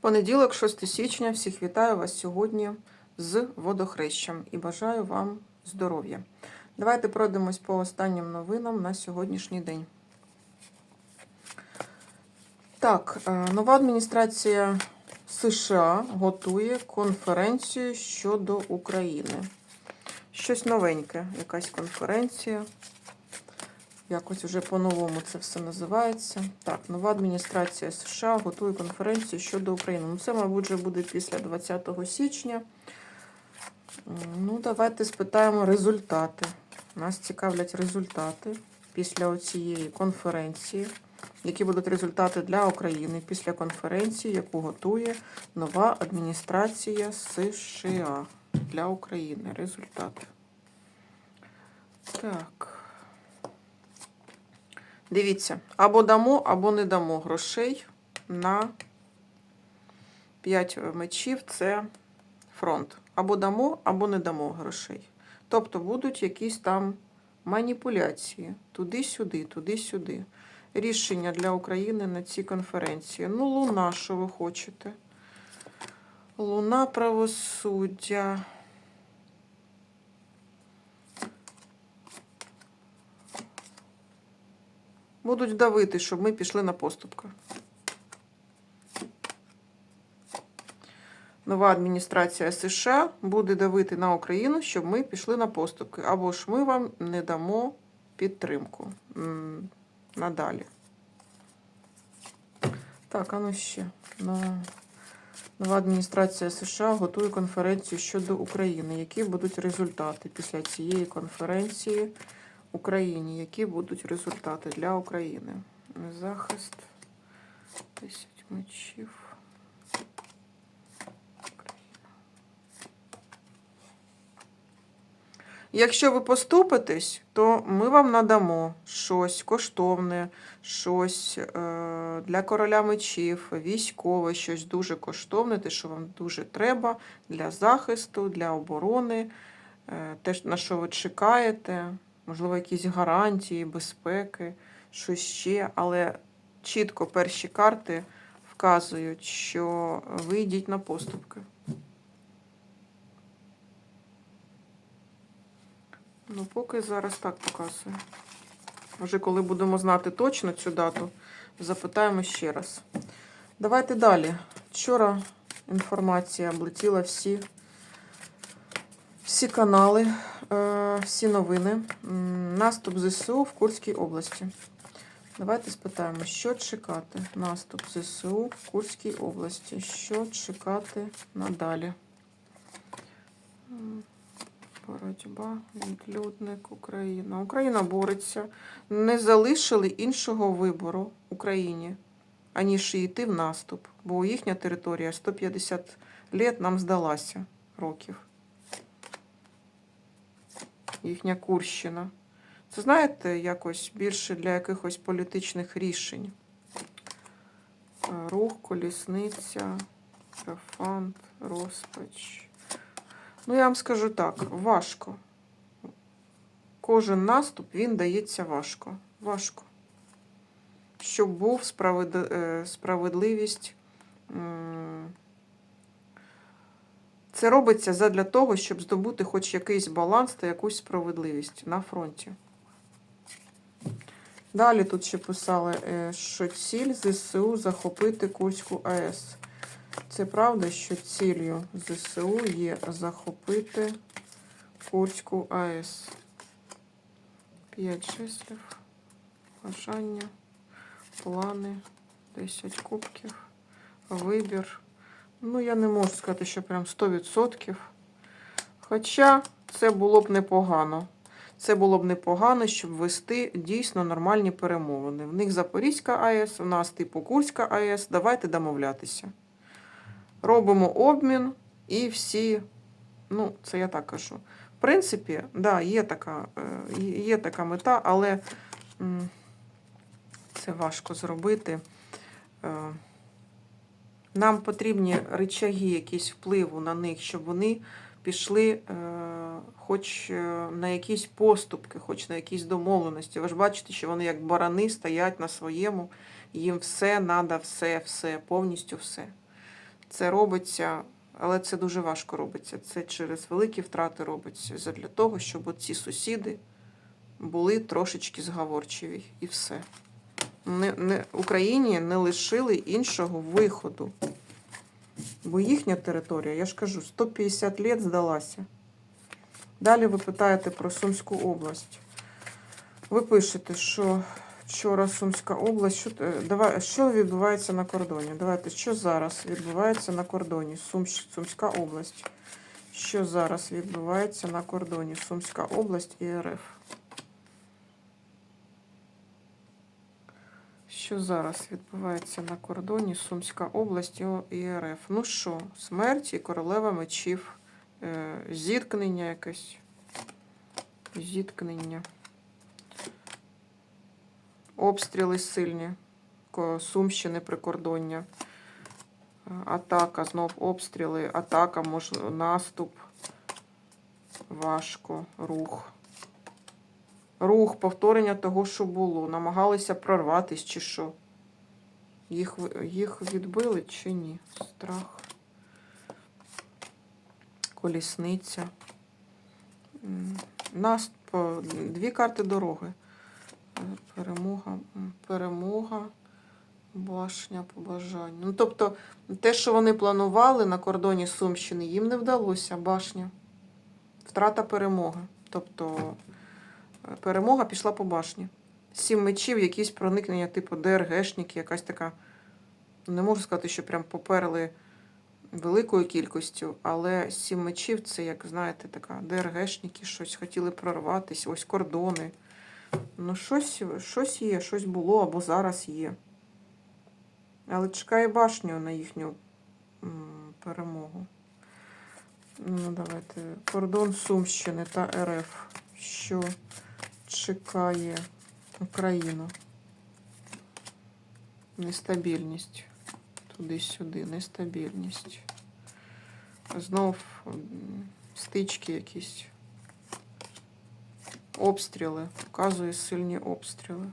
Понеділок, 6 січня. Всіх вітаю вас сьогодні з водохрещем і бажаю вам здоров'я. Давайте пройдемось по останнім новинам на сьогоднішній день. Так, е, нова адміністрація США готує конференцію щодо України. Щось новеньке, якась конференція. Якось вже по-новому це все називається. Так, нова адміністрація США готує конференцію щодо України. Ну, це, мабуть, вже буде після 20 січня. Ну, давайте спитаємо результати. Нас цікавлять результати після цієї конференції. Які будуть результати для України після конференції, яку готує нова адміністрація США для України? Результати. Так. Дивіться, або дамо, або не дамо грошей на 5 мечів це фронт. Або дамо, або не дамо грошей. Тобто будуть якісь там маніпуляції туди-сюди, туди-сюди. Рішення для України на цій конференції. Ну, луна, що ви хочете? Луна правосуддя. Будуть давити, щоб ми пішли на поступки. Нова адміністрація США буде давити на Україну, щоб ми пішли на поступки. Або ж ми вам не дамо підтримку надалі. Так, а ну ще. Нова адміністрація США готує конференцію щодо України. Які будуть результати після цієї конференції Україні? Які будуть результати для України? Захист 10 мечів. Якщо ви поступитесь, то ми вам надамо щось коштовне, щось е, для короля мечів, військове, щось дуже коштовне, те, що вам дуже треба для захисту, для оборони, е, те, на що ви чекаєте, можливо, якісь гарантії, безпеки, щось ще. Але чітко перші карти вказують, що ви йдіть на поступки. Ну, поки зараз так показує. Може, коли будемо знати точно цю дату, запитаємо ще раз. Давайте далі. Вчора інформація облетіла всі, всі канали, всі новини. Наступ ЗСУ в Курській області. Давайте спитаємо, що чекати. Наступ ЗСУ в Курській області. Що чекати надалі? Боротьба, відлюдник, Україна. Україна бореться. Не залишили іншого вибору Україні, аніж йти в наступ. Бо їхня територія 150 літ нам здалася років. Їхня Курщина. Це знаєте, якось більше для якихось політичних рішень. Е, Рух, колісниця, Рафант, розпач. Ну, я вам скажу так, важко. Кожен наступ, він дається важко. Важко. Щоб був е, справедливість. Це робиться задля того, щоб здобути хоч якийсь баланс та якусь справедливість на фронті. Далі тут ще писали, е, що ціль ЗСУ захопити Курську АЕС. Це правда, що ціллю ЗСУ є захопити Курську АЕС. П'ять числів, бажання, плани, 10 кубків, вибір. Ну, я не можу сказати, що прям 100%. Хоча це було б непогано. Це було б непогано, щоб вести дійсно нормальні перемовини. В них Запорізька АЕС, у нас типу Курська АЕС. Давайте домовлятися. Робимо обмін і всі, ну, це я так кажу. В принципі, да, є така, е, є така мета, але це важко зробити. Нам потрібні речаги, якісь впливу на них, щоб вони пішли е, хоч е, на якісь поступки, хоч на якісь домовленості. Ви ж бачите, що вони як барани стоять на своєму, їм все треба, все, все, повністю все. Це робиться, але це дуже важко робиться. Це через великі втрати робиться для того, щоб ці сусіди були трошечки зговорчиві і все. Не, не, Україні не лишили іншого виходу. Бо їхня територія, я ж кажу, 150 літ здалася. Далі ви питаєте про Сумську область. Ви пишете, що вчора Сумська область. Що, е, давай, що відбувається на кордоні? Давайте, що зараз відбувається на кордоні? Сум, Сумська область. Що зараз відбувається на кордоні? Сумська область і РФ. Що зараз відбувається на кордоні Сумська область і РФ? Ну що, смерть і королева мечів. Е, зіткнення якесь. Зіткнення. Обстріли сильні. Сумщини прикордоння. Е, Атака, знов обстріли, атака, може, наступ. Важко, рух. Рух, повторення того, що було. Намагалися прорватися чи що. Їх, їх відбили чи ні? Страх. Колісниця. Нас по дві карти дороги. Перемога, перемога, башня, побажання. Ну, тобто, те, що вони планували на кордоні Сумщини, їм не вдалося башня. Втрата перемоги. Тобто перемога пішла по башні. Сім мечів, якісь проникнення, типу ДРГшники, якась така. Не можу сказати, що прям поперли великою кількістю, але сім мечів це, як знаєте, така ДРГшники, щось хотіли прорватися, ось кордони. Ну, щось, щось є, щось було або зараз є. Але чекає башню на їхню перемогу. Ну, давайте. Кордон Сумщини та РФ. Що чекає Україну? Нестабільність. Туди-сюди, нестабільність. Знов стички якісь. Обстріли. Показує сильні обстріли.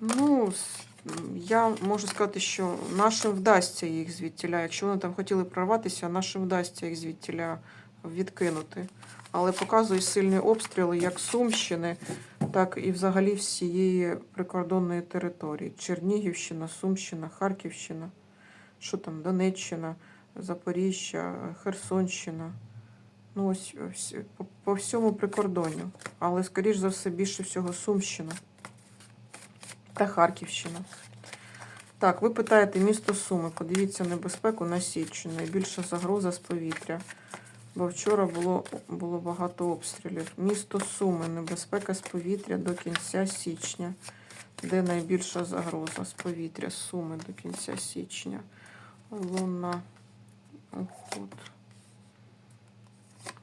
Ну, я можу сказати, що нашим вдасться їх звідтіля. Якщо вони там хотіли прорватися, нашим вдасться їх звідтіля відкинути. Але показує сильні обстріли як Сумщини, так і взагалі всієї прикордонної території. Чернігівщина, Сумщина, Харківщина, що там, Донеччина, Запоріжжя, Херсонщина. Ну, ось по всьому прикордонню. Але, скоріш за все, більше всього Сумщина та Харківщина. Так, ви питаєте місто Суми. Подивіться небезпеку на Січі. Найбільша загроза з повітря. Бо вчора було, було багато обстрілів. Місто Суми, небезпека з повітря до кінця січня. Де найбільша загроза з повітря Суми до кінця січня. Луна. Уход.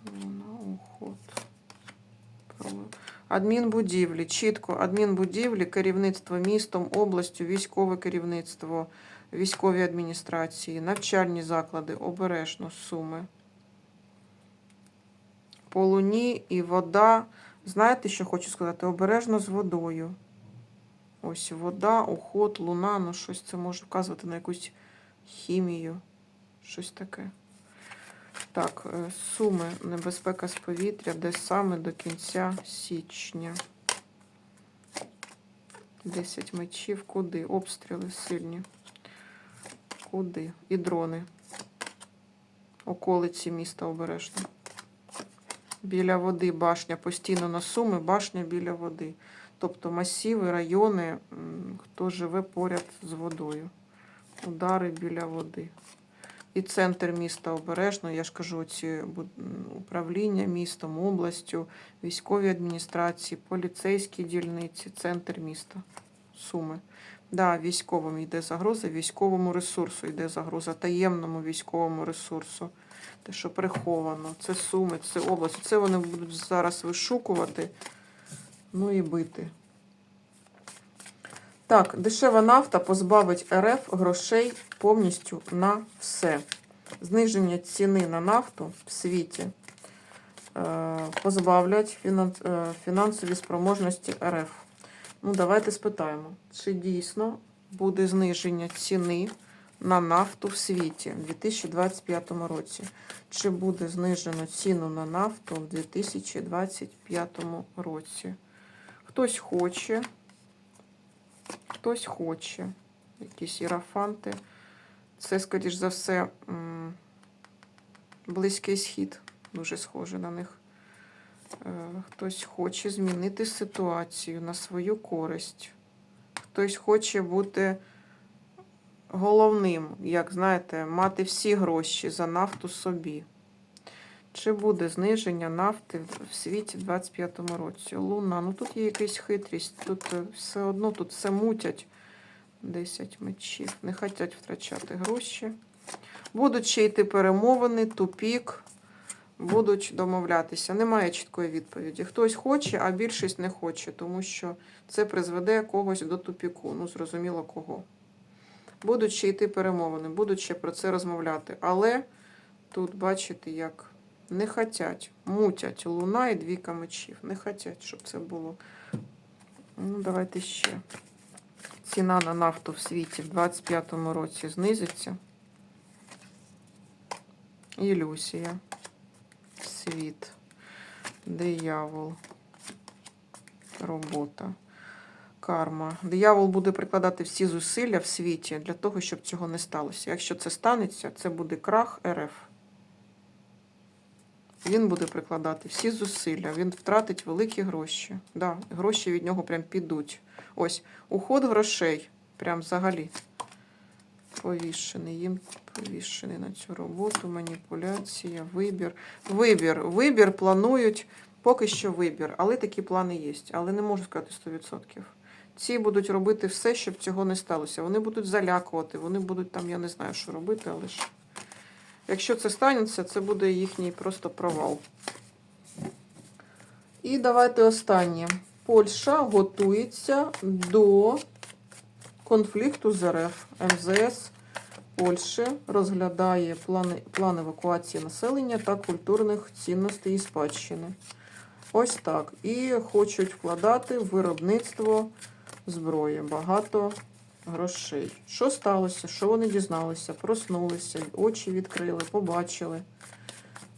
Луна, уход. Адмінбудівлі. Чітко адмінбудівлі, керівництво містом, областю, військове керівництво, військові адміністрації, навчальні заклади, обережно суми. По луні і вода. Знаєте, що хочу сказати? Обережно з водою. Ось вода, уход, луна, ну щось це може вказувати на якусь хімію. Щось таке. Так, е, суми, небезпека з повітря, де саме до кінця січня. 10 мечів. Куди? Обстріли сильні. Куди? І дрони. Околиці міста обережно. Біля води башня. Постійно на суми, башня біля води. Тобто масиви, райони, хто живе поряд з водою. Удари біля води. І центр міста обережно. Я ж кажу, ці управління містом, областю, військові адміністрації, поліцейські дільниці, центр міста. Суми. Да, військовим йде загроза, військовому ресурсу йде загроза, таємному військовому ресурсу. Те, що приховано, це суми, це область. Це вони будуть зараз вишукувати, ну і бити. Так, дешева нафта позбавить РФ грошей повністю на все. Зниження ціни на нафту в світі е, позбавлять е, фінансові спроможності РФ. Ну, давайте спитаємо, чи дійсно буде зниження ціни на нафту в світі у 2025 році? Чи буде знижено ціну на нафту в 2025 році? Хтось хоче, хтось хоче. Якісь ірафанти. Це, скоріш за все, близький схід. Дуже схоже на них. Е, Хтось хоче змінити ситуацію на свою користь. Хтось хоче бути головним, як знаєте, мати всі гроші за нафту собі. Чи буде зниження нафти в світі в 25-му році? Луна, ну тут є якась хитрість, тут е, все одно тут все мутять. 10 мечів. Не хочуть втрачати гроші. Будуть ще йти перемовини, тупік, будуть домовлятися. Немає чіткої відповіді. Хтось хоче, а більшість не хоче, тому що це призведе когось до тупіку. Ну, зрозуміло кого. Будуть ще йти перемовини, будуть ще про це розмовляти. Але тут, бачите, як не хотять, мутять луна і двійка мечів. Не хотять, щоб це було. Ну, давайте ще. Ціна на нафту в світі в 25-му році знизиться. Ілюзія. Світ. Диявол. Робота. Карма. Диявол буде прикладати всі зусилля в світі для того, щоб цього не сталося. Якщо це станеться, це буде крах РФ. Він буде прикладати всі зусилля, він втратить великі гроші. Да, гроші від нього прям підуть. Ось, уход грошей. Прям взагалі. Повішений. Їм повішений на цю роботу. Маніпуляція, вибір. Вибір. Вибір планують. Поки що вибір. Але такі плани є. Але не можу сказати 100%. Ці будуть робити все, щоб цього не сталося. Вони будуть залякувати, вони будуть там, я не знаю, що робити, але ж. Якщо це станеться, це буде їхній просто провал. І давайте останнє. Польща готується до конфлікту з РФ. МЗС Польщі розглядає плани, план евакуації населення та культурних цінностей і спадщини. Ось так. І хочуть вкладати в виробництво зброї. Багато грошей. Що сталося? Що вони дізналися? Проснулися, очі відкрили, побачили.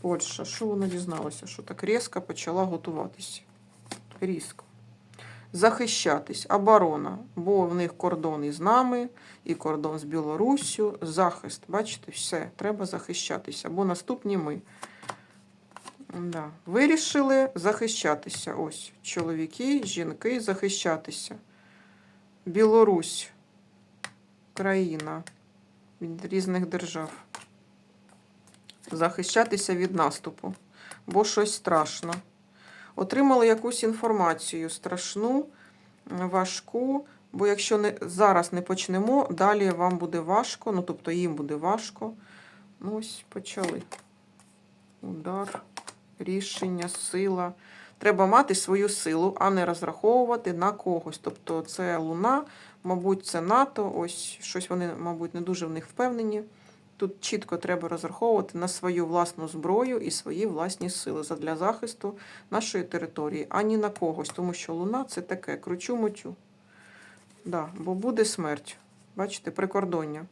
Польща, що вона дізналася? Що так різко почала готуватися? Різко. Захищатись, оборона, бо в них кордон із нами, і кордон з Білоруссю, захист. Бачите, все, треба захищатися. Бо наступні ми. Да. Вирішили захищатися. Ось чоловіки, жінки захищатися. Білорусь, країна від різних держав. Захищатися від наступу, бо щось страшно. Отримали якусь інформацію страшну, важку, бо якщо не, зараз не почнемо, далі вам буде важко, ну тобто їм буде важко. Ну, ось почали. Удар, рішення, сила. Треба мати свою силу, а не розраховувати на когось. Тобто це Луна, мабуть, це НАТО. Ось щось вони, мабуть, не дуже в них впевнені. Тут чітко треба розраховувати на свою власну зброю і свої власні сили для захисту нашої території, а ні на когось, тому що Луна це таке кручу мутю. Да, бо буде смерть. Бачите, прикордоння.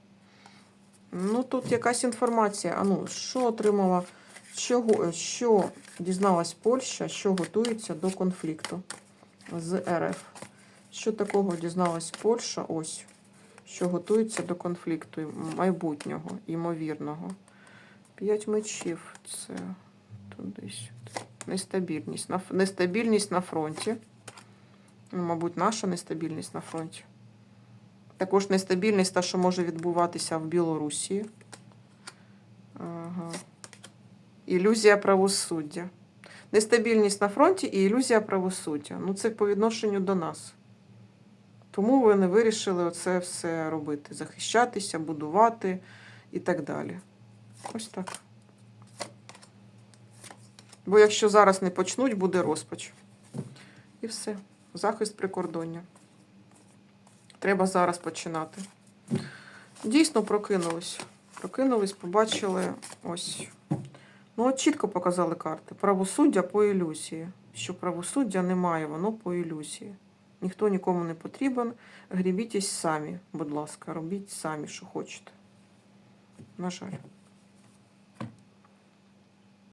Ну, тут якась інформація. А ну, що отримала, чого, що дізналась Польща, що готується до конфлікту з РФ? Що такого дізналась Польща? Ось що готується до конфлікту майбутнього, ймовірного. П'ять мечів це туди Нестабільність. Нестабільність на фронті. Ну, Мабуть, наша нестабільність на фронті. Також нестабільність та, що може відбуватися в Білорусі. Ага. Ілюзія правосуддя. Нестабільність на фронті і ілюзія правосуддя. Ну, це по відношенню до нас. Тому вони вирішили оце все робити: захищатися, будувати і так далі. Ось так. Бо якщо зараз не почнуть, буде розпач. І все. Захист прикордоння. Треба зараз починати. Дійсно прокинулись. Прокинулись, побачили ось. Ну, от чітко показали карти. Правосуддя по ілюзії. Що правосуддя немає, воно по ілюзії. Ніхто нікому не потрібен. Грібітесь самі, будь ласка, робіть самі, що хочете. На жаль.